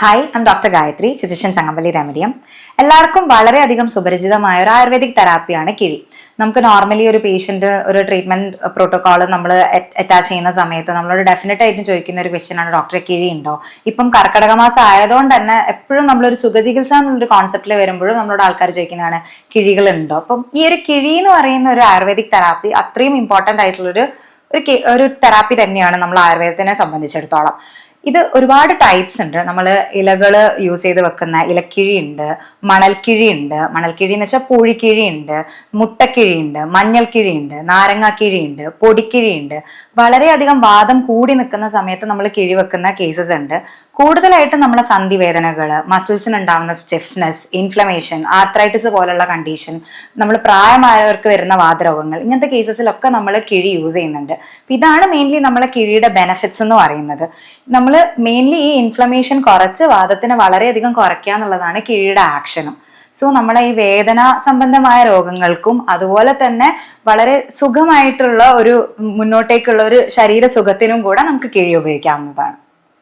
Hi I'm doctor Gayathri physician Changampally റെമഡിയം എല്ലാവർക്കും വളരെയധികം സുപരിചിതമായ ഒരു ആയുർവേദിക് തെറാപ്പിയാണ് കിഴി. നമുക്ക് നോർമലി ഒരു പേഷ്യന്റ് ഒരു ട്രീറ്റ്മെന്റ് പ്രോട്ടോകോൾ നമ്മൾ അറ്റാച്ച് ചെയ്യുന്ന സമയത്ത് നമ്മളോട് ഡെഫിനറ്റ് ആയിട്ടും ചോദിക്കുന്ന ഒരു ക്വസ്റ്റ്യൻ ആണ് ഡോക്ടറെ കിഴി ഉണ്ടോ? ഇപ്പം കർക്കടക മാസം ആയതുകൊണ്ട് തന്നെ എപ്പോഴും നമ്മളൊരു സുഖചികിത്സ എന്നുള്ളൊരു കോൺസെപ്റ്റിൽ വരുമ്പോഴും നമ്മളോട് ആൾക്കാർ ചോദിക്കുന്നതാണ് കിഴികൾ ഉണ്ടോ? അപ്പം ഈ ഒരു കിഴി എന്ന് പറയുന്ന ഒരു ആയുർവേദിക് തെറാപ്പി അത്രയും ഇമ്പോർട്ടന്റ് ആയിട്ടുള്ളൊരു ഒരു ഒരു തെറാപ്പി തന്നെയാണ് നമ്മൾ ആയുർവേദത്തിനെ സംബന്ധിച്ചിടത്തോളം. ഇത് ഒരുപാട് ടൈപ്സ് ഉണ്ട്. നമ്മൾ ഇലകൾ യൂസ് ചെയ്ത് വെക്കുന്ന ഇലക്കിഴി ഉണ്ട് മണൽക്കിഴി ഉണ്ട് മണൽക്കിഴി എന്ന് വെച്ചാൽ പൂഴിക്കിഴി ഉണ്ട് മുട്ടക്കിഴി ഉണ്ട് മഞ്ഞൾക്കിഴി ഉണ്ട് നാരങ്ങാക്കിഴി ഉണ്ട് പൊടിക്കിഴി ഉണ്ട് വളരെയധികം വാദം കൂടി നിൽക്കുന്ന സമയത്ത് നമ്മൾ കിഴി വെക്കുന്ന കേസസ് ഉണ്ട്. കൂടുതലായിട്ടും നമ്മളെ സന്ധിവേദനകൾ മസിൽസിന് ഉണ്ടാവുന്ന സ്റ്റിഫ്നെസ് ഇൻഫ്ലമേഷൻ ആർത്രൈറ്റിസ് പോലുള്ള കണ്ടീഷൻ നമ്മൾ പ്രായമായവർക്ക് വരുന്ന വാതരോഗങ്ങൾ ഇങ്ങനത്തെ കേസസിലൊക്കെ നമ്മൾ കിഴി യൂസ് ചെയ്യുന്നുണ്ട്. അപ്പൊ ഇതാണ് മെയിൻലി നമ്മളെ കിഴിയുടെ ബെനഫിറ്റ്സ് എന്ന് പറയുന്നത്. നമ്മൾ മെയിൻലി ഈ ഇൻഫ്ലമേഷൻ കുറച്ച് വാദത്തിന് വളരെയധികം കുറയ്ക്കുക എന്നുള്ളതാണ് കിഴിയുടെ ആക്ഷനും സോ നമ്മുടെ ഈ വേദന സംബന്ധമായ രോഗങ്ങൾക്കും അതുപോലെ തന്നെ വളരെ സുഖമായിട്ടുള്ള ഒരു മുന്നോട്ടേക്കുള്ള ഒരു ശരീര സുഖത്തിനും കൂടെ നമുക്ക് കിഴി ഉപയോഗിക്കാവുന്നതാണ്.